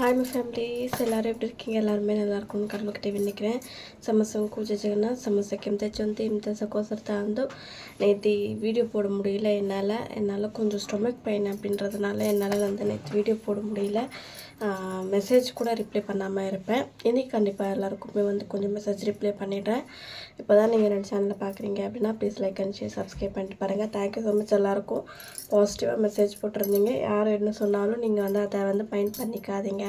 Hi my families எல்லோரும் எப்படி இருக்கீங்க? எல்லாருமே நல்லா இருக்கும்னு ಕರ್ಮಕ್ಕೆ ಟಿವಿ ನಿಕ್ರೆ சமோசம் பூஜை செய்யணும் சமோசாக்கு எம்தாச்சும் வந்து இம்தாசாக்கோசரத்தான் வந்து நேற்று வீடியோ போட முடியல என்னால். என்னால் கொஞ்சம் ஸ்டொமக் பெயின் அப்படின்றதுனால என்னால் வந்து நேற்று வீடியோ போட முடியல. மெசேஜ் கூட ரிப்ளை பண்ணாமல் இருப்பேன். இன்றைக்கி கண்டிப்பாக எல்லாருக்குமே வந்து கொஞ்சம் மெசேஜ் ரிப்ளை பண்ணிடுறேன். இப்போ தான் நீங்கள் ரெண்டு சேனலில் பார்க்குறீங்க அப்படின்னா please like and share subscribe பண்ணிட்டு பாருங்கள் தேங்க்யூ ஸோ மச் எல்லாருக்கும். பாசிட்டிவாக மெசேஜ் போட்டிருந்தீங்க. யார் என்ன சொன்னாலும் நீங்கள் வந்து அதை வந்து மைண்ட் பண்ணிக்காதீங்க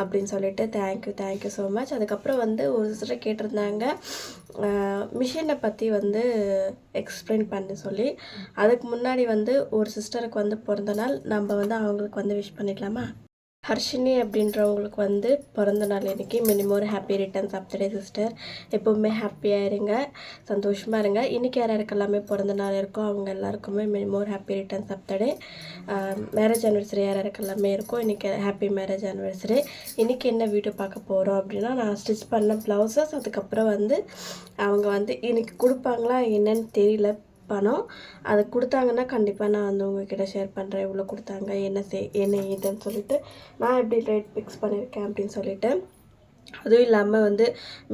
அப்படின்னு சொல்லிட்டு தேங்க்யூ தேங்க்யூ ஸோ மச் அதுக்கப்புறம் வந்து ஒரு சிலர் கேட்டிருந்தாங்க. மிஷினை பற்றி வந்து எக்ஸ்பிளைன் பண்ண சொல்லி. அதுக்கு முன்னாடி வந்து ஒரு சிஸ்டருக்கு வந்து பிறந்த நாள் நம்ம வந்து அவங்களுக்கு வந்து விஷ் பண்ணிக்கலாமா? ஹர்ஷினி அப்படின்றவங்களுக்கு வந்து பிறந்த நாள் இன்றைக்கி மினிமம் ஒரு happy returns of day sister எப்போவுமே ஹாப்பியாக இருங்க சந்தோஷமாக இருங்க. இன்றைக்கி யார் யாருக்கெல்லாமே பிறந்த நாள் இருக்கோ அவங்க எல்லாருக்குமே மினிமம் ஒரு happy returns of day marriage anniversary யார் யாருக்கெல்லாமே இருக்கோ இன்றைக்கி ஹாப்பி மேரேஜ் அனிவர்சரி இன்றைக்கி என்ன வீடியோ பார்க்க போகிறோம் அப்படின்னா நான் ஸ்டிச் பண்ண ப்ளவுசஸ் அதுக்கப்புறம் வந்து அவங்க வந்து இன்றைக்கி கொடுப்பாங்களா என்னன்னு தெரியல. பணம். அதை கொடுத்தாங்கன்னா கண்டிப்பாக நான் வந்து உங்ககிட்ட ஷேர் பண்ணுறேன் இவ்வளோ கொடுத்தாங்க. என்ன செய் என்ன ஏதுன்னு சொல்லிட்டு நான் எப்படி ரேட் ஃபிக்ஸ் பண்ணியிருக்கேன் அப்படின்னு சொல்லிட்டு. அதுவும் இல்லாமல் வந்து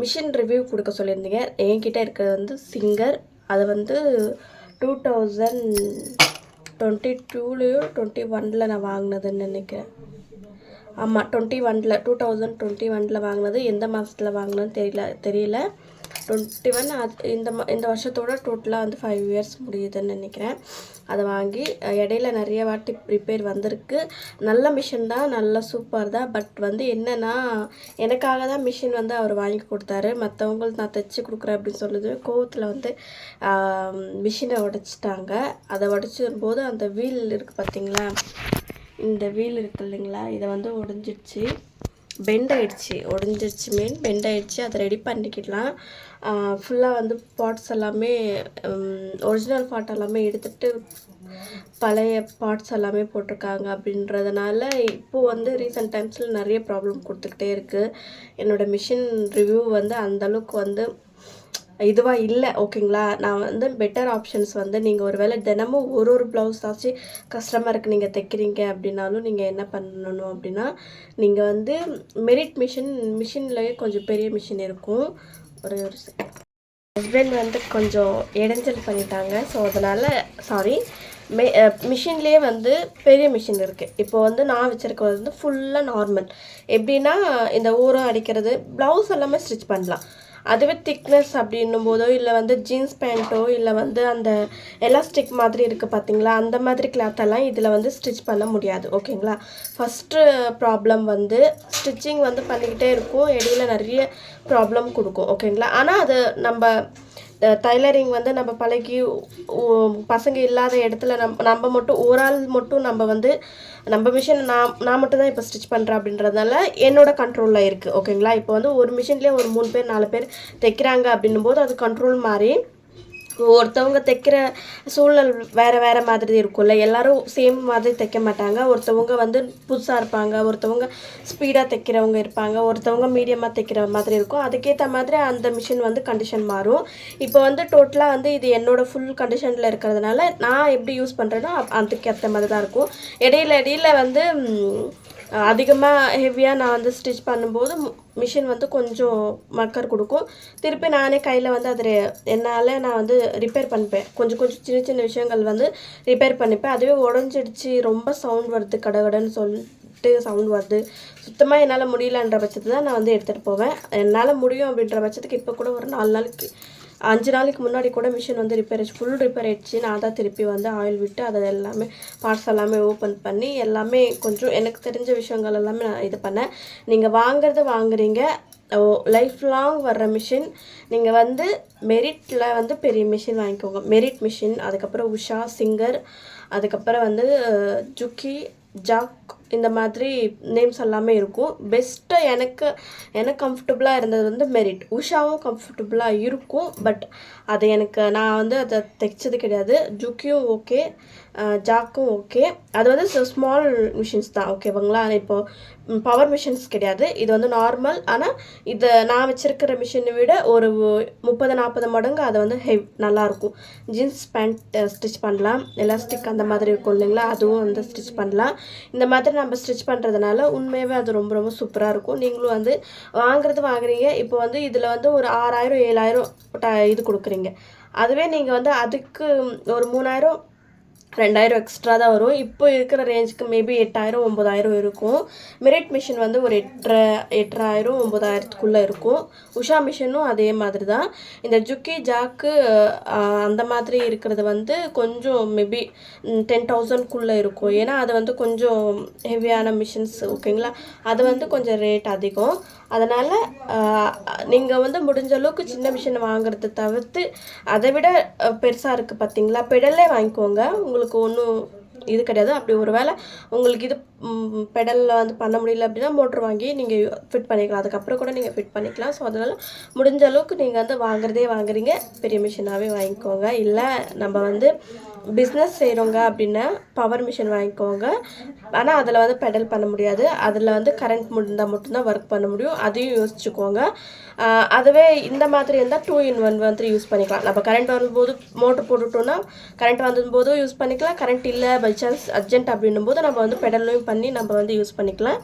மிஷின் ரிவ்யூ கொடுக்க சொல்லியிருந்தீங்க. என்கிட்ட இருக்கிறது வந்து சிங்கர் அதை வந்து டூ தௌசண்ட் டுவெண்ட்டி டூலேயோ டுவெண்ட்டி ஒனில் நான் வாங்கினதுன்னு நினைக்கிறேன். ஆமாம் டுவெண்ட்டி ஒனில் டூ தௌசண்ட் டுவெண்ட்டி ஒனில் வாங்கினது. எந்த மாதத்தில் வாங்கினதுன்னு தெரியல தெரியல. டுவெண்ட்டி ஒன் அது இந்த இந்த வருஷத்தோட டோட்டலாக வந்து ஃபைவ் இயர்ஸ் முடியுதுன்னு நினைக்கிறேன். அதை வாங்கி இடையில நிறைய வாட்டி ரிப்பேர் வந்திருக்கு. நல்ல மிஷின் தான் நல்ல சூப்பர் தான். பட் வந்து என்னென்னா எனக்காக தான் மிஷின் வந்து அவர் வாங்கி கொடுத்தாரு. மற்றவங்களுக்கு நான் தைச்சி கொடுக்குறேன் அப்படின்னு சொல்லுது. கோவத்தில் வந்து மிஷினை உடச்சிட்டாங்க. அதை உடச்சிடும் போது அந்த வீல் இருக்குது பார்த்தீங்களா இந்த வீல் இருக்குது இல்லைங்களா? இதை வந்து உடஞ்சிடுச்சு. பெண்ட் ஆகிடுச்சி உடஞ்சிடுச்சு மீன் பெண்ட் ஆகிடுச்சி அதை ரெடி பண்ணிக்கிடலாம். ஃபுல்லாக வந்து பாட்ஸ் எல்லாமே ஒரிஜினல் பாட் எல்லாமே எடுத்துகிட்டு பழைய பாட்ஸ் எல்லாமே போட்டிருக்காங்க அப்படின்றதுனால இப்போது வந்து ரீசெண்ட் டைம்ஸில் நிறைய ப்ராப்ளம் கொடுத்துக்கிட்டே இருக்குது என்னோடய மிஷின் ரிவ்யூ வந்து அந்தளவுக்கு வந்து இதுவாக இல்லை ஓகேங்களா நான் வந்து பெட்டர் ஆப்ஷன்ஸ் வந்து நீங்கள் ஒரு வேளை தினமும் ஒரு ஒரு ப்ளவுஸ் ஆச்சு கஸ்டமருக்கு நீங்கள் தைக்கிறீங்க அப்படின்னாலும் நீங்கள் என்ன பண்ணணும் அப்படின்னா நீங்கள் வந்து மெரிட் மிஷின் மிஷின்லேயே கொஞ்சம் பெரிய மிஷின் இருக்கும். ஒரு ஒரு ஹஸ்பண்ட் வந்து கொஞ்சம் இடைஞ்சல் பண்ணிட்டாங்க. ஸோ அதனால் சாரி மே மிஷின்லேயே வந்து பெரிய மிஷின் இருக்குது இப்போ வந்து நான் வச்சுருக்கிறது வந்து ஃபுல்லாக நார்மல் எப்படின்னா இந்த ஊரம் அடிக்கிறது ப்ளவுஸ் எல்லாமே ஸ்டிச் பண்ணலாம். அதுவே திக்னஸ் அப்படின்னும் போதோ இல்லை வந்து ஜீன்ஸ் பேண்ட்டோ இல்லை வந்து அந்த எலாஸ்டிக் மாதிரி இருக்குது பார்த்தீங்களா அந்த மாதிரி கிளாத்தெல்லாம் இதில் வந்து ஸ்டிச் பண்ண முடியாது ஓகேங்களா? ஃபஸ்ட்டு ப்ராப்ளம் வந்து ஸ்டிச்சிங் வந்து பண்ணிக்கிட்டே இருக்கும் இடையில நிறைய ப்ராப்ளம் கொடுக்கும் ஓகேங்களா? ஆனால் அது நம்ம டைலரிங் வந்து நம்ம பழகி பசங்க இல்லாத இடத்துல நம் நம்ம மட்டும் ஒரு ஆள் மட்டும் நம்ம வந்து நம்ம மிஷின் நான் நான் மட்டும் தான் இப்போ ஸ்டிச் பண்ணுறேன் அப்படின்றதுனால என்னோட கண்ட்ரோலில் இருக்குது ஓகேங்களா இப்போ வந்து ஒரு மிஷின்லேயே ஒரு மூணு பேர் நாலு பேர் தைக்கிறாங்க அப்படின்னும் போது அது கண்ட்ரோல் மாதிரி ஒருத்தவங்க தைக்கிற சூழல் வேறு வேறு மாதிரி இருக்கும்ல. எல்லோரும் சேம் மாதிரி தைக்க மாட்டாங்க. ஒருத்தவங்க வந்து புதுசாக இருப்பாங்க. ஒருத்தவங்க ஸ்பீடாக தைக்கிறவங்க இருப்பாங்க. ஒருத்தவங்க மீடியமாக தைக்கிற மாதிரி இருக்கும். அதுக்கேற்ற மாதிரி அந்த மிஷின் வந்து கண்டிஷன் மாறும். இப்போ வந்து டோட்டலாக வந்து இது என்னோடய ஃபுல் கண்டிஷனில் இருக்கிறதுனால நான் எப்படி யூஸ் பண்ணுறேனோ அதுக்கேற்ற மாதிரி தான் இருக்கும். இடையில இடையில வந்து அதிகமாக ஹெவியாக நான் வந்து ஸ்டிச் பண்ணும்போது மிஷின் வந்து கொஞ்சம் மக்கர் கொடுக்கும். திருப்பி நானே கையில் வந்து அது என்னால் நான் வந்து ரிப்பேர் பண்ணிப்பேன். கொஞ்சம் கொஞ்சம் சின்ன சின்ன விஷயங்கள் வந்து ரிப்பேர் பண்ணிப்பேன். அதுவே உடஞ்சிடுச்சு ரொம்ப சவுண்ட் வருது கடகடன்னு சொல்லிட்டு சவுண்ட் வருது. சுத்தமாக என்னால் முடியலன்ற பட்சத்தில் தான் நான் வந்து எடுத்துகிட்டு போவேன். என்னால் முடியும் அப்படின்ற பட்சத்துக்கு இப்போ கூட ஒரு நாலு நாளைக்கு அஞ்சு நாளைக்கு முன்னாடி கூட மிஷின் வந்து ரிப்பேர் ஆச்சு. ஃபுல் ரிப்பேர் ஆயிடுச்சு. நான் தான் திருப்பி வந்து ஆயில் விட்டு அதை எல்லாமே பார்ட்ஸ் எல்லாமே ஓப்பன் பண்ணி எல்லாமே கொஞ்சம் எனக்கு தெரிஞ்ச விஷயங்கள் எல்லாமே நான் இது பண்ணேன். நீங்கள் வாங்குறது வாங்குறீங்க. லைஃப் லாங் வர்ற மிஷின் நீங்கள் வந்து மெரிட்டில் வந்து பெரிய மிஷின் வாங்கிக்கோங்க. மெரிட் மிஷின் அதுக்கப்புறம் உஷா சிங்கர் அதுக்கப்புறம் வந்து ஜுக்கி ஜாக் இந்த மாதிரி நேம்ஸ் எல்லாமே இருக்கும். பெஸ்ட்டாக எனக்கு எனக்கு கம்ஃபர்டபுளாக இருந்தது வந்து மெரிட் உஷாவும் கம்ஃபர்டபுளாக இருக்கும் பட் அது எனக்கு நான் வந்து அதை தைச்சது கிடையாது. ஜுக்கியும் ஓகே ஜாக்கும் ஓகே அது வந்து ஸ்மால் மிஷின்ஸ் தான் ஓகேவாங்களா இப்போது பவர் மிஷின்ஸ் கிடையாது. இது வந்து நார்மல் ஆனால் இதை நான் வச்சுருக்கிற மிஷினை விட ஒரு முப்பது நாற்பது மடங்கு அதை வந்து ஹெவ் நல்லாயிருக்கும் ஜீன்ஸ் பேண்ட் ஸ்டிச் பண்ணலாம். எலாஸ்டிக் அந்த மாதிரி இருக்கும் இல்லைங்களா? அதுவும் வந்து ஸ்டிச் பண்ணலாம். இந்த மாதிரி நம்ம ஸ்டிச் பண்ணுறதுனால உண்மையாகவே அது ரொம்ப ரொம்ப சூப்பராக இருக்கும். நீங்களும் வந்து வாங்குறது வாங்குறீங்க. இப்போ வந்து இதில் வந்து ஒரு ஆறாயிரம் ஏழாயிரம் ட இது கொடுக்குறீங்க. அதுவே நீங்கள் வந்து அதுக்கு ஒரு மூணாயிரம் ரெண்டாயிரம் எக்ஸ்ட்ரா தான் வரும். இப்போ இருக்கிற ரேஞ்சுக்கு மேபி எட்டாயிரம் ஒம்பதாயிரம் இருக்கும். மெரிட் மிஷின் வந்து ஒரு எட்டரை எட்டாயிரம் ஒம்பதாயிரத்துக்குள்ளே இருக்கும். உஷா மிஷினும் அதே மாதிரி தான் இந்த ஜுக்கி ஜாக்கு அந்த மாதிரி இருக்கிறது வந்து கொஞ்சம் மேபி டென் தௌசண்ட்குள்ளே இருக்கும். ஏன்னா அது வந்து கொஞ்சம் ஹெவியான மிஷின்ஸ் ஓகேங்களா? அது வந்து கொஞ்சம் ரேட் அதிகம். அதனால் நீங்கள் வந்து முடிஞ்ச அளவுக்கு சின்ன மிஷின் வாங்குறத தவிர்த்து அதை விட பெருசாக இருக்குது பார்த்தீங்களா பெடலே வாங்கிக்கோங்க. உங்களுக்கு ஒன்றும் இது கிடையாது. அப்படி ஒரு வேளை உங்களுக்கு இது பெடலில் வந்து பண்ண முடியல அப்படின்னா மோட்ரு வாங்கி நீங்கள் ஃபிட் பண்ணிக்கலாம். அதுக்கப்புறம் கூட நீங்கள் ஃபிட் பண்ணிக்கலாம். ஸோ அதனால் முடிஞ்ச அளவுக்கு நீங்கள் வந்து வாங்குறதே வாங்குறீங்க. பெரிய மிஷினாகவே வாங்கிக்கோங்க. இல்லை நம்ம வந்து பிஸ்னஸ் செய்கிறோங்க அப்படின்னா பவர் மிஷின் வாங்கிக்கோங்க. ஆனால் அதில் வந்து பெடல் பண்ண முடியாது. அதில் வந்து கரண்ட் முடிந்தால் மட்டும்தான் ஒர்க் பண்ண முடியும். அதையும் யோசிச்சுக்கோங்க. அதுவே இந்த மாதிரி இருந்தால் டூ இன் ஒன் வந்து யூஸ் பண்ணிக்கலாம். நம்ம கரண்ட் வரும்போது மோட்ரு போட்டுட்டோம்னா கரண்ட் வந்தபோதும் யூஸ் பண்ணிக்கலாம். கரண்ட் இல்லை பை சான்ஸ் அர்ஜென்ட் அப்படின்னும் போது நம்ம வந்து பெடல்லையும் பண்ணி நம்ம வந்து யூஸ் பண்ணிக்கலாம்.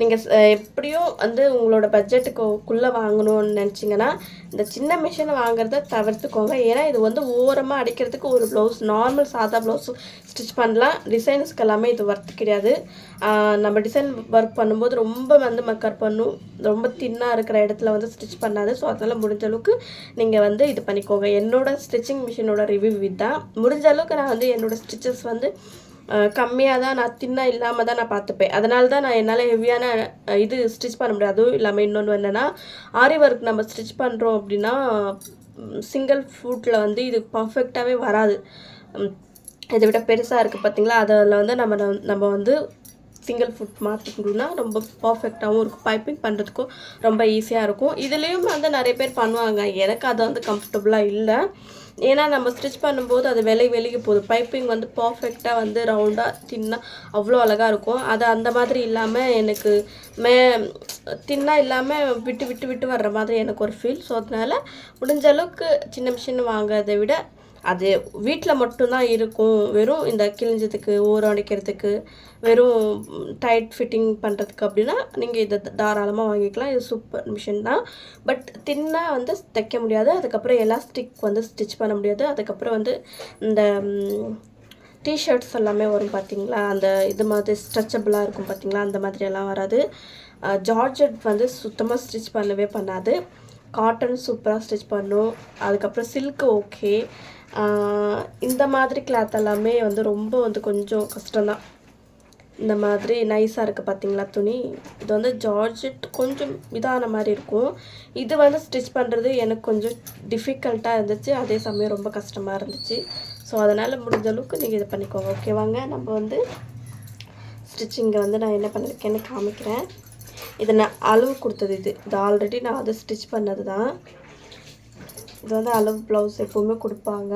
நீங்கள் எப்படியும் வந்து உங்களோட பட்ஜெட்டுக்குள்ளே வாங்கணும்னு நினச்சிங்கன்னா இந்த சின்ன மிஷினை வாங்குறத தவிர்த்துக்கோங்க. ஏன்னா இது வந்து ஓரமாக அடிக்கிறதுக்கு ஒரு ப்ளவுஸ் நார்மல் சாதா ப்ளவுஸ் ஸ்டிச் பண்ணலாம். டிசைன்ஸ்க்கு எல்லாமே இது ஒர்த்து கிடையாது. நம்ம டிசைன் ஒர்க் பண்ணும்போது ரொம்ப வந்து மக்கர் பண்ணும். ரொம்ப தின்னாக இருக்கிற இடத்துல வந்து ஸ்டிச் பண்ணாது. ஸோ அதனால் முடிஞ்ச அளவுக்கு நீங்கள் வந்து இது பண்ணிக்கோங்க. என்னோட ஸ்டிச்சிங் மிஷினோட ரிவ்யூ இதுதான். முடிஞ்ச அளவுக்கு நான் வந்து என்னோட ஸ்டிச்சஸ் வந்து கம்மியாக தான் நான் தின்னாக இல்லாமல் தான் நான் பார்த்துப்பேன். அதனால தான் நான் என்னால் ஹெவியான இது ஸ்டிச் பண்ண முடியாது. அதுவும் இல்லாமல் இன்னொன்று என்னென்னா ஆரி ஒர்க் நம்ம ஸ்டிச் பண்ணுறோம் அப்படின்னா சிங்கிள் ஃபுட்டில் வந்து இது பர்ஃபெக்டாகவே வராது. இதை விட பெருசாக இருக்குது பார்த்தீங்களா அதில் வந்து நம்ம நம்ம வந்து சிங்கிள் ஃபுட் மாற்றிக்கணும்னா ரொம்ப பர்ஃபெக்டாகவும் இருக்கும். பைப்பிங் பண்ணுறதுக்கும் ரொம்ப ஈஸியாக இருக்கும். இதுலேயும் வந்து நிறைய பேர் பண்ணுவாங்க. எனக்கு அது வந்து கம்ஃபர்டபுளாக இல்லை. ஏன்னா நம்ம ஸ்டிச் பண்ணும்போது அது விலை வெளியே போகுது. பைப்பிங் வந்து பர்ஃபெக்டாக வந்து ரவுண்டாக தின்னாக அவ்வளோ அழகாக இருக்கும். அது அந்த மாதிரி இல்லாமல் எனக்கு மே தின்னாக இல்லாமல் விட்டு விட்டு விட்டு வர்ற மாதிரி எனக்கு ஒரு ஃபீல் ஸோ அதனால் முடிஞ்ச அளவுக்கு சின்ன மிஷின் வாங்குறதை விட அது வீட்டில் மட்டும்தான் இருக்கும். வெறும் இந்த கிழிஞ்சதுக்கு ஓரம் அடைக்கிறதுக்கு வெறும் டைட் ஃபிட்டிங் பண்ணுறதுக்கு அப்படின்னா நீங்கள் இதை தாராளமாக வாங்கிக்கலாம். இது சூப்பர் மிஷின் தான். பட் தின்னாக வந்து தைக்க முடியாது. அதுக்கப்புறம் எலாஸ்டிக் வந்து ஸ்டிச் பண்ண முடியாது. அதுக்கப்புறம் வந்து இந்த டிஷர்ட்ஸ் எல்லாமே வரும் பார்த்தீங்களா அந்த இது மாதிரி ஸ்ட்ரெச்சபிளாக இருக்கும் பார்த்தீங்களா அந்த மாதிரியெல்லாம் வராது. ஜார்ஜெட் வந்து சுத்தமாக ஸ்டிச் பண்ணவே பண்ணாது. காட்டன் சூப்பராக ஸ்டிச் பண்ணும். அதுக்கப்புறம் சில்க் ஓகே இந்த மாதிரி கிளாத் எல்லாமே வந்து ரொம்ப வந்து கொஞ்சம் கஷ்டம்தான். இந்த மாதிரி நைஸாக இருக்குது பார்த்தீங்களா துணி? இது வந்து ஜார்ஜெட் கொஞ்சம் இதான மாதிரி இருக்கும். இது வந்து ஸ்டிச் பண்ணுறது எனக்கு கொஞ்சம் டிஃபிகல்ட்டாக இருந்துச்சு. அதே சமயம் ரொம்ப கஷ்டமாக இருந்துச்சு. ஸோ அதனால் முடிஞ்ச அளவுக்கு நீங்கள் இது பண்ணிக்கோங்க. ஓகேவாங்க நம்ம வந்து ஸ்டிச்சிங்கை வந்து நான் என்ன பண்ணியிருக்கேன்னு காமிக்கிறேன். இது நான் அளவு கொடுத்தது இது. இது ஆல்ரெடி நான் அதை ஸ்டிச் பண்ணது தான் இது வந்து அளவு ப்ளவுஸ் எப்போவுமே கொடுப்பாங்க.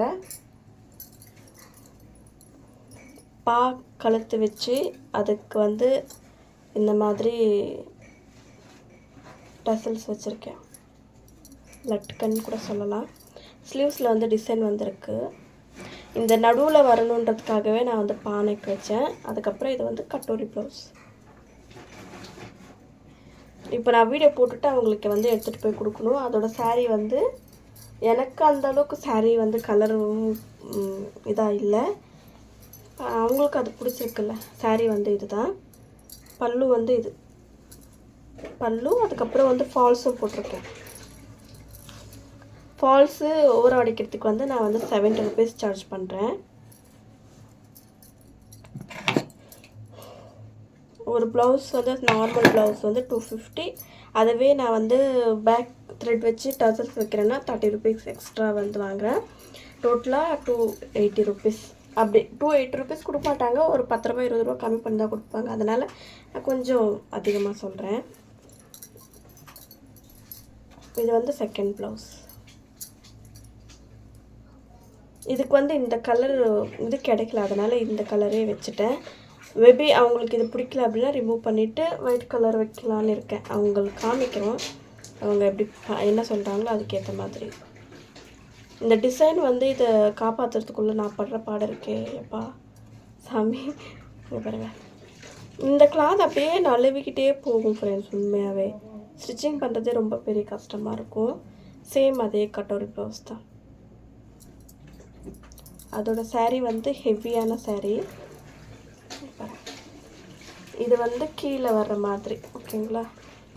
பா கழுத்து வச்சு அதுக்கு வந்து இந்த மாதிரி டசல்ஸ் வச்சுருக்கேன். லட்கன் கூட சொல்லலாம். ஸ்லீவ்ஸில் வந்து டிசைன் வந்திருக்கு. இந்த நடுவில் வரணுன்றதுக்காகவே நான் வந்து பானைக்கு வச்சேன். அதுக்கப்புறம் இது வந்து கட்டோரி ப்ளவுஸ் இப்போ நான் வீடியோ போட்டுட்டு அவங்களுக்கு வந்து எடுத்துகிட்டு போய் கொடுக்கணும். அதோட சாரீ வந்து எனக்கு அந்தளவுக்கு அளவுக்கு வந்து கலரும் இதாக இல்லை. அவங்களுக்கு அது பிடிச்சிருக்குல்ல. saree வந்து இதுதான். பல்லு வந்து இது. பல்லு அதுக்கப்புறம் வந்து ஃபால்ஸும் போட்டிருக்கேன். ஃபால்ஸு ஓவர் அடிக்கிறதுக்கு வந்து நான் வந்து செவன்ட்டி ருபீஸ் சார்ஜ் பண்ணுறேன் ஒரு ப்ளவுஸ் வந்து நார்மல் ப்ளவுஸ் வந்து டூ ஃபிஃப்டி அதுவே நான் வந்து பேக் த்ரெட் வச்சு டசல்ஸ் வைக்கிறேன்னா தேர்ட்டி ருபீஸ் எக்ஸ்ட்ரா வந்து வாங்குறேன். டோட்டலாக டூ எயிட்டி ருபீஸ் அப்படி டூ எயிட்டி ருபீஸ் கொடுக்க மாட்டாங்க. ஒரு பத்து ரூபா இருபது ரூபா கம்மி பண்ணி தான் கொடுப்பாங்க. அதனால் நான் கொஞ்சம் அதிகமாக சொல்கிறேன் இது வந்து செகண்ட் ப்ளவுஸ் இதுக்கு வந்து இந்த கலர் இது கிடைக்கல. அதனால் இந்த கலரே வச்சுட்டேன். மேபி அவங்களுக்கு இது பிடிக்கல அப்படின்னா ரிமூவ் பண்ணிவிட்டு ஒயிட் கலர் வைக்கலான்னு இருக்கேன். அவங்களுக்கு காமிக்கிறோம். அவங்க எப்படி என்ன சொல்கிறாங்களோ அதுக்கேற்ற மாதிரி. இந்த டிசைன் வந்து இதை காப்பாற்றுறதுக்குள்ளே நான் படுற பாடம் இருக்கே எப்பா சாமி பாருங்க. இந்த கிளாத் அப்படியே நழுவிக்கிட்டே போகும் ஃப்ரெண்ட்ஸ் உண்மையாகவே ஸ்டிச்சிங் பண்ணுறதே ரொம்ப பெரிய கஷ்டமாக இருக்கும். சேம் அதே கட்டோரி ப்ளவுஸ் தான். அதோட சேரீ வந்து ஹெவியான சேரீ இது வந்து கீழே வர்ற மாதிரி ஓகேங்களா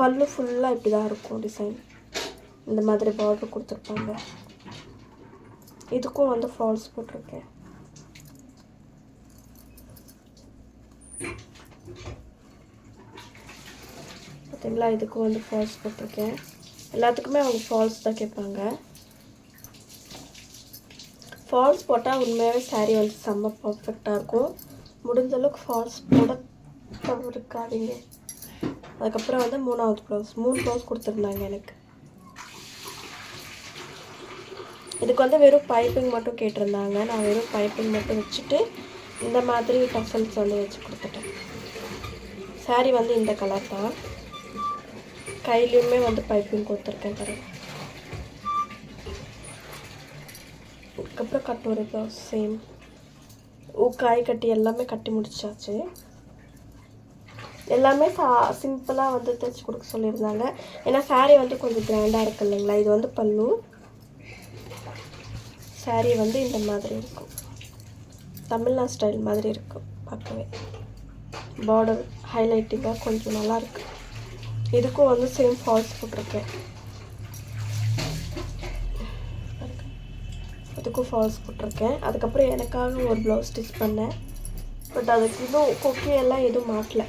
பல்லு ஃபுல்லாக இப்படி தான் இருக்கும் டிசைன் இந்த மாதிரி பார்டர் கொடுத்துருப்பாங்க. இதுக்கும் வந்து ஃபால்ஸ் போட்டிருக்கேன். பார்த்தீங்களா இதுக்கும் வந்து ஃபால்ஸ் போட்டிருக்கேன். எல்லாத்துக்குமே அவங்க ஃபால்ஸ் தான் கேட்பாங்க. ஃபால்ஸ் போட்டால் உண்மையாகவே சாரீ வந்து செம்ம பர்ஃபெக்டாக இருக்கும். முடிஞ்ச அளவுக்கு ஃபால்ஸ் போட தவிர்க்காதீங்க அதுக்கப்புறம் வந்து மூணாவது ப்ளவுஸ். மூணு ப்ளவுஸ் கொடுத்துருந்தாங்க எனக்கு. இதுக்கு வந்து வெறும் பைப்பிங் மட்டும் கேட்டிருந்தாங்க. நான் வெறும் பைப்பிங் மட்டும் வச்சுட்டு இந்த மாதிரி டசல்ஸ் வந்து வச்சு கொடுத்துட்டேன். சாரீ வந்து இந்த கலர் தான். கையிலையுமே வந்து பைப்பிங் கொடுத்துருக்கேன் பாருங்க அதுக்கப்புறம் கட்டோரி ப்ளவுஸ் சேம் ஊக்காய் கட்டி எல்லாமே கட்டி முடிச்சாச்சு. எல்லாமே சா சிம்பிளாக வந்து தைச்சி கொடுக்க சொல்லியிருந்தாங்க. ஏன்னா சாரீ வந்து கொஞ்சம் கிராண்டாக இருக்கு இல்லைங்களா? இது வந்து பல்லு. சாரீ வந்து இந்த மாதிரி இருக்கும். தமிழ்நாடு ஸ்டைல் மாதிரி இருக்கும். பார்க்கவே. பார்டர் ஹைலைட்டிங்காக கொஞ்சம் நல்லாயிருக்கு இதுக்கும் வந்து சேம் ஃபால்ஸ் போட்டிருக்கேன். அதுக்கும் ஃபால்ஸ் போட்டிருக்கேன். அதுக்கப்புறம் எனக்காக ஒரு ப்ளவுஸ் ஸ்டிச் பண்ணேன். பட் அதுக்கு இன்னும் கொக்கி எல்லாம் எதுவும் மாட்டல.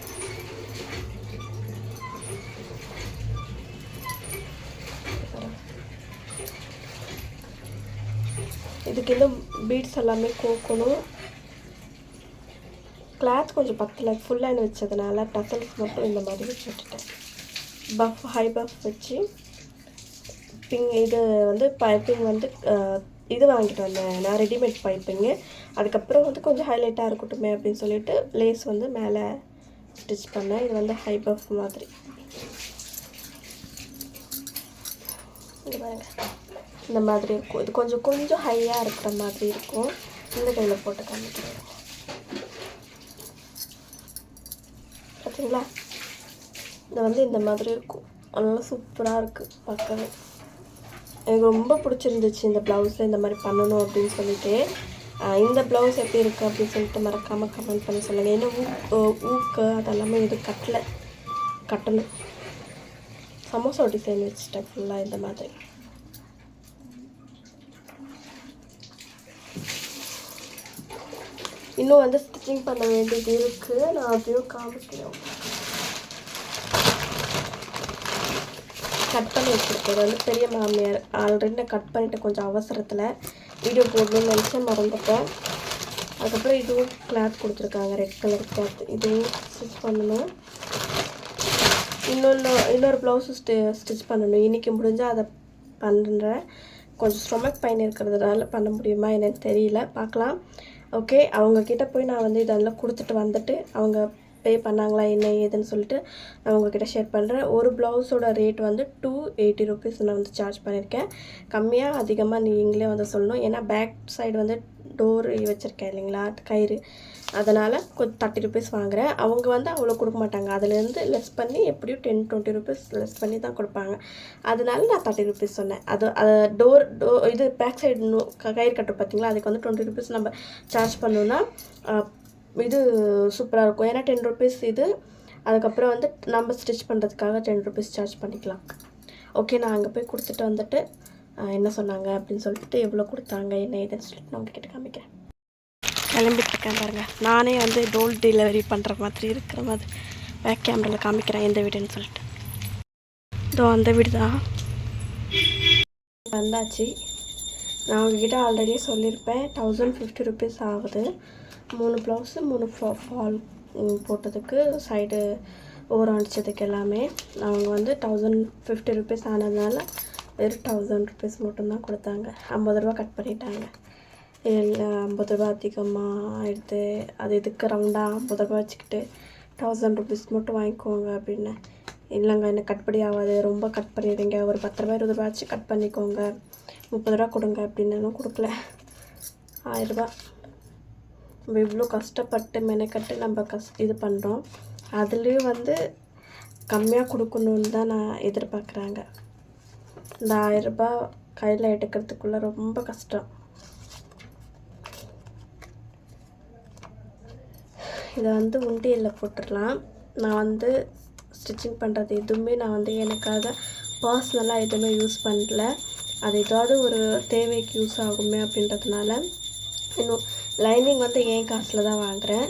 இதுக்கு பீட்ஸ் எல்லாமே கோக்கணும். கிளாத் கொஞ்சம் பத்தலை ஃபுல் லைன் வச்சதுனால டசல்ஸ் மட்டும் இந்த மாதிரி வச்சு விட்டுட்டேன். பஃப் ஹை பஃப் வச்சு பிங் இது வந்து பைப்பிங் வந்து இது வாங்கிட்டு வந்தேன். நான் ரெடிமேட் பைப்பிங்கு அதுக்கப்புறம் வந்து கொஞ்சம் ஹைலைட்டாக இருக்கட்டுமே அப்படின்னு சொல்லிட்டு லேஸ் வந்து மேலே ஸ்டிச் பண்ணேன். இது வந்து ஹை பஃப் மாதிரி. இது பாருங்க. இந்த மாதிரி இருக்கும். இது கொஞ்சம் கொஞ்சம் ஹையாக இருக்கிற மாதிரி இருக்கும். இந்த கையில் போட்டு காமிக்கிறேன். பார்த்தீங்களா இது வந்து இந்த மாதிரி இருக்கும். நல்லா சூப்பராக இருக்குது பார்க்கவே. எனக்கு ரொம்ப பிடிச்சிருந்துச்சு இந்த ப்ளவுஸில் இந்த மாதிரி பண்ணணும் அப்படின்னு சொல்லிட்டு. இந்த ப்ளவுஸ் எப்படி இருக்குது அப்படின்னு சொல்லிட்டு மறக்காமல் கமெண்ட் பண்ணி சொல்லுங்கள் ஏன்னா ஊக் ஊக்கு அதெல்லாமே எதுவும் கட்டலை. கட்டணும். சமோசா டிசைன் வச்சுட்டேன் ஃபுல்லாக இந்த மாதிரி. இன்னும் வந்து ஸ்டிச்சிங் பண்ண வேண்டியது இருக்குது நான் அதையும் காமிக்கிறேன். கட் பண்ணி வச்சுருக்கேன். வந்து பெரிய மாமியார். ஆல்ரெடி நான் கட் பண்ணிட்டேன் கொஞ்சம் அவசரத்தில். வீடியோ போடணும்னு நினச்சேன் மறந்துட்டேன். அதுக்கப்புறம் இதுவும் கிளாத் கொடுத்துருக்காங்க. ரெட் கலர் கிளாத் இதுவும் ஸ்டிச் பண்ணணும். இன்னொன்று இன்னொரு ப்ளவுஸு ஸ்டி ஸ்டிச் பண்ணணும். இன்றைக்கி முடிஞ்சால் அதை பண்ணுறேன் கொஞ்சம் ஸ்டொமக் பயன் இருக்கிறதுனால பண்ண முடியுமா என்னென்னு தெரியல. பார்க்கலாம். ஓகே அவங்கக்கிட்ட போய் நான் வந்து இதெல்லாம் கொடுத்துட்டு வந்துட்டு அவங்க பே பண்ணாங்களா என்ன ஏதுன்னு சொல்லிட்டு நான் உங்ககிட்ட ஷேர் பண்ணுறேன் ஒரு ப்ளவுஸோட ரேட் வந்து டூ எயிட்டி ருபீஸ் நான் வந்து சார்ஜ் பண்ணியிருக்கேன் கம்மியாக அதிகமாக நீங்களே வந்து சொல்லணும். ஏன்னா பேக் சைடு வந்து டோர் வச்சுருக்கேன் இல்லைங்களா கயிறு. அதனால் கொஞ்சம் தேர்ட்டி ருபீஸ் வாங்குகிறேன் அவங்க வந்து அவ்வளோ கொடுக்க மாட்டாங்க. அதுலேருந்து லெஸ் பண்ணி எப்படியும் டென் டுவெண்ட்டி ருபீஸ் லெஸ் பண்ணி தான் கொடுப்பாங்க. அதனால நான் தேர்ட்டி ருபீஸ் சொன்னேன். அது அது டோர் டோ இது பேக் சைடு கயிறு கட்டுறோம் பார்த்தீங்களா அதுக்கு வந்து டுவெண்ட்டி ருபீஸ் நம்ம சார்ஜ் பண்ணோன்னா இது சூப்பராக இருக்கும். ஏன்னா டென் ருபீஸ் இது. அதுக்கப்புறம் வந்து நம்ம ஸ்டிச் பண்ணுறதுக்காக டென் ருபீஸ் சார்ஜ் பண்ணிக்கலாம். ஓகே நான் அங்கே போய் கொடுத்துட்டு வந்துட்டு என்ன சொன்னாங்க அப்படின்னு சொல்லிட்டு எவ்வளோ கொடுத்தாங்க என்ன ஏதுன்னு சொல்லிட்டு நான் உங்ககிட்ட காமிக்கிறேன். கிளம்பிட்டு இருக்கேன் நானே வந்து டோல் டெலிவரி பண்ணுற மாதிரி இருக்கிற மாதிரி பேக் கேமராவில் காமிக்கிறேன் எந்த வீடுன்னு சொல்லிட்டு. இதோ அந்த வீடு தான் வந்தாச்சு. நான் உங்ககிட்ட ஆல்ரெடி சொல்லியிருப்பேன் தௌசண்ட் ஃபிஃப்டி ருபீஸ் ஆகுது. மூணு ப்ளவுஸு மூணு ஃபா- ஃபால் போட்டதுக்கு சைடு ஓரம் அடித்ததுக்கு எல்லாமே. அவங்க வந்து தௌசண்ட் ஃபிஃப்டி ருபீஸ் ஆனதுனால வெறும் தௌசண்ட் ருபீஸ் மட்டும்தான் கொடுத்தாங்க. ஐம்பது ரூபா கட் பண்ணிட்டாங்க. இல்லை ஐம்பது ரூபா அதிகமாக எடுத்து அது இதுக்கு ரவுண்டாக ஐம்பது ரூபா வச்சுக்கிட்டு தௌசண்ட் ருபீஸ் மட்டும் வாங்கிக்கோங்க அப்படின்னு. இல்லைங்க எனக்கு கட்படி ஆகாது. ரொம்ப கட் பண்ணிடுறீங்க ஒரு பத்து ரூபா இருபது ரூபாச்சு கட் பண்ணிக்கோங்க. முப்பது ரூபா கொடுங்க அப்படின்னாலும் கொடுக்கல. ஆயிரரூபா. நம்ம இவ்வளோ கஷ்டப்பட்டு மெனக்கட்டு நம்ம கஸ் இது பண்ணுறோம் அதுலேயும் வந்து கம்மியாக கொடுக்கணுன்னு தான் நான் எதிர்பார்க்குறாங்க. இந்த ஆயிரரூபா கையில் எடுக்கிறதுக்குள்ளே ரொம்ப கஷ்டம். இதை வந்து உண்டியலில் போட்டுடலாம். நான் வந்து ஸ்டிச்சிங் பண்ணுறது எதுவுமே நான் வந்து எனக்காக பர்சனலாக எதுவுமே யூஸ் பண்ணல. அது ஏதாவது ஒரு தேவைக்கு யூஸ் ஆகுமே அப்படின்றதுனால இன்னும் லைனிங் வந்து என் காசில் தான் வாங்குகிறேன்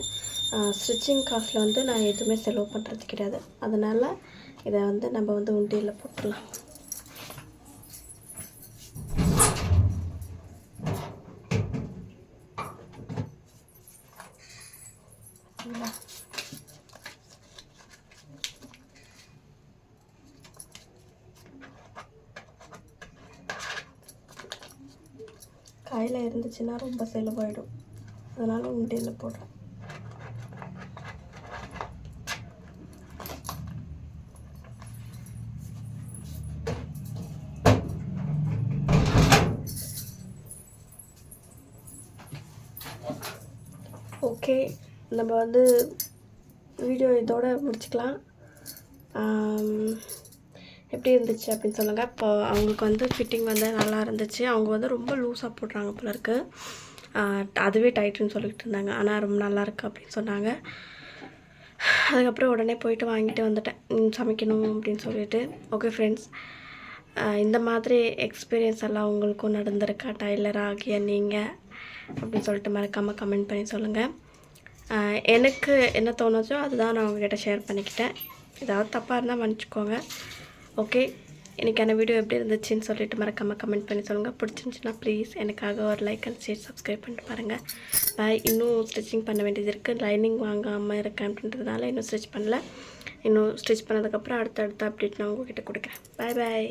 ஸ்டிச்சிங் காசில் வந்து நான் எதுவுமே செலவு பண்ணுறது கிடையாது. அதனால் இதை வந்து நம்ம வந்து உண்டியில் போட்டுடலாம் கையில் இருந்துச்சுன்னா ரொம்ப செலவாயிடும் அதனால் உண்டியில் போடுறேன். ஓகே நம்ம வந்து வீடியோ இதோட முடிச்சுக்கலாம். எப்படி இருந்துச்சு அப்படின்னு சொல்லுங்கள் இப்போ அவங்களுக்கு வந்து ஃபிட்டிங் வந்து நல்லா இருந்துச்சு. அவங்க வந்து ரொம்ப லூஸாக போடுறாங்க போல இருக்கு. அதுவே டைட்டுன்னு சொல்லிக்கிட்டு இருந்தாங்க. ஆனால் ரொம்ப நல்லா இருக்குது அப்படின்னு சொன்னாங்க. அதுக்கப்புறம் உடனே போயிட்டு வாங்கிட்டு வந்துட்டேன். சமைக்கணும் அப்படின்னு சொல்லிட்டு. ஓகே ஃப்ரெண்ட்ஸ் இந்த மாதிரி எக்ஸ்பீரியன்ஸ் எல்லாம் உங்களுக்கும் நடந்திருக்கா? டைலர் ஆகிய நீங்கள் அப்படின்னு சொல்லிட்டு மறக்காமல் கமெண்ட் பண்ணி சொல்லுங்கள் எனக்கு என்ன தோணுச்சோ அதுதான் நான் உங்ககிட்ட ஷேர் பண்ணிக்கிட்டேன். ஏதாவது தப்பாக இருந்தால் மன்னிச்சிக்கோங்க. ஓகே எனக்கான வீடியோ எப்படி இருந்துச்சுன்னு சொல்லிட்டு மறக்காமல் கமெண்ட் பண்ணி சொல்லுங்கள் பிடிச்சிருந்துச்சுன்னா ப்ளீஸ் எனக்காக ஒரு லைக் அண்ட் ஷேர் சப்ஸ்கிரைப் பண்ணிட்டு பாருங்கள் பாய் இன்னும் ஸ்டிச்சிங் பண்ண வேண்டியது இருக்குது லைனிங் வாங்காமல் இருக்கேன் அப்படின்றதுனால இன்னும் ஸ்டிச் பண்ணல. இன்னும் ஸ்டிச் பண்ணதுக்கப்புறம் அடுத்த அடுத்த அப்டேட் நான் உங்ககிட்ட கொடுக்குறேன். பாய் பாய்